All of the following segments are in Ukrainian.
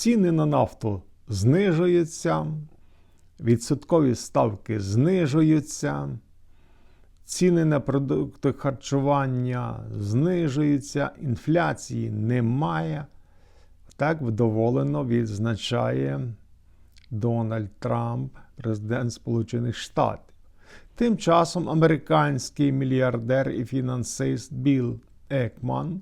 Ціни на нафту знижуються, відсоткові ставки знижуються, ціни на продукти харчування знижуються, інфляції немає. Так вдоволено відзначає Дональд Трамп, президент Сполучених Штатів. Тим часом американський мільярдер і фінансист Білл Екман,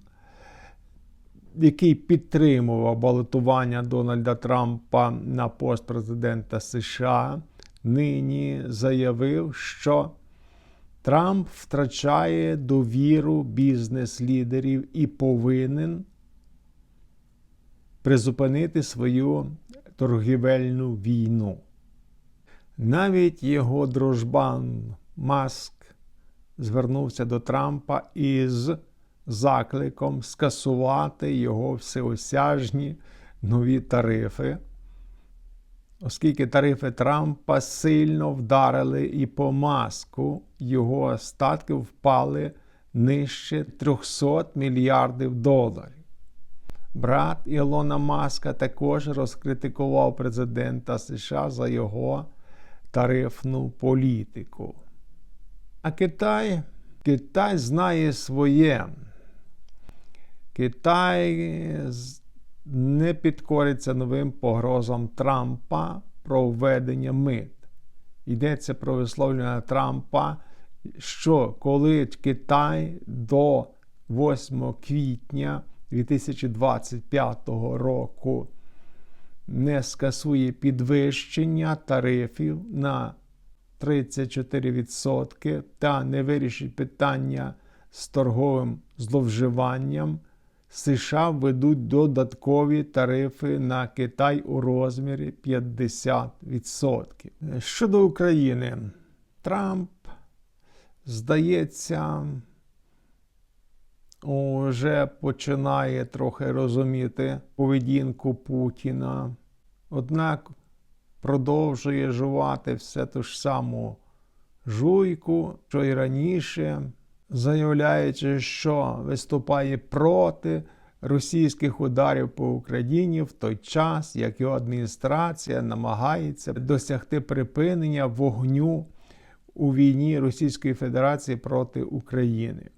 який підтримував балотування Дональда Трампа на пост президента США, нині заявив, що Трамп втрачає довіру бізнес-лідерів і повинен призупинити свою торгівельну війну. Навіть його дружбан Маск звернувся до Трампа із закликом скасувати його всеосяжні нові тарифи, оскільки тарифи Трампа сильно вдарили і по маску, його статки впали нижче 300 мільярдів доларів. Брат Ілона Маска також розкритикував президента США за його тарифну політику. А Китай, Китай знає своє. Китай не підкориться новим погрозам Трампа про введення мит. Йдеться про висловлювання Трампа, що коли Китай до 8 квітня 2025 року не скасує підвищення тарифів на 34% та не вирішить питання з торговим зловживанням, США введуть додаткові тарифи на Китай у розмірі 50%. Щодо України, Трамп, здається, вже починає трохи розуміти поведінку Путіна, однак продовжує жувати все ту ж саму жуйку, що й раніше, заявляючи, що виступає проти російських ударів по Україні в той час, як його адміністрація намагається досягти припинення вогню у війні Російської Федерації проти України.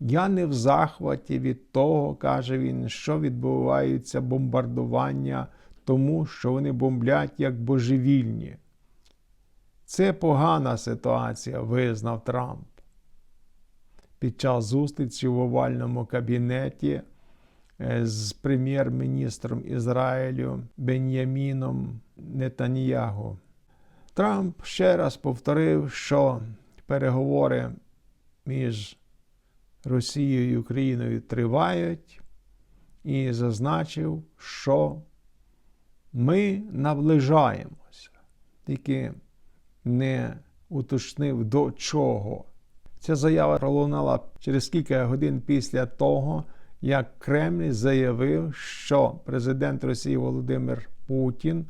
Я не в захваті від того, каже він, що відбуваються бомбардування, тому що вони бомблять як божевільні. Це погана ситуація, визнав Трамп. Під час зустрічі в овальному кабінеті е, з прем'єр-міністром Ізраїлю Бен'яміном Нетаньягу. Трамп ще раз повторив, що переговори між Росією і Україною тривають, і зазначив, що ми наближаємося, тільки не уточнив до чого. Ця заява пролунала через кілька годин після того, як Кремль заявив, що президент Росії Володимир Путін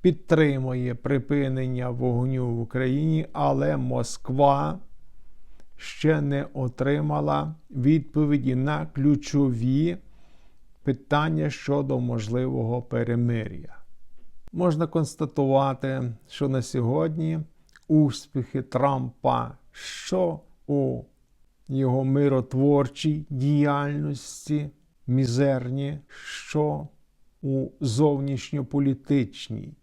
підтримує припинення вогню в Україні, але Москва ще не отримала відповіді на ключові питання щодо можливого перемир'я. Можна констатувати, що на сьогодні успіхи Трампа, що у його миротворчій діяльності мізерні, що у зовнішньополітичній.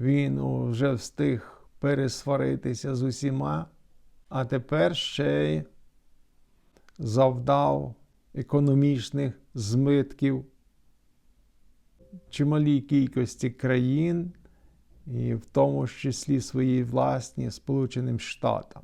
Він вже встиг пересваритися з усіма а тепер ще й завдав економічних змитків чималій кількості країн, і в тому числі своїй власній Сполученим Штатам.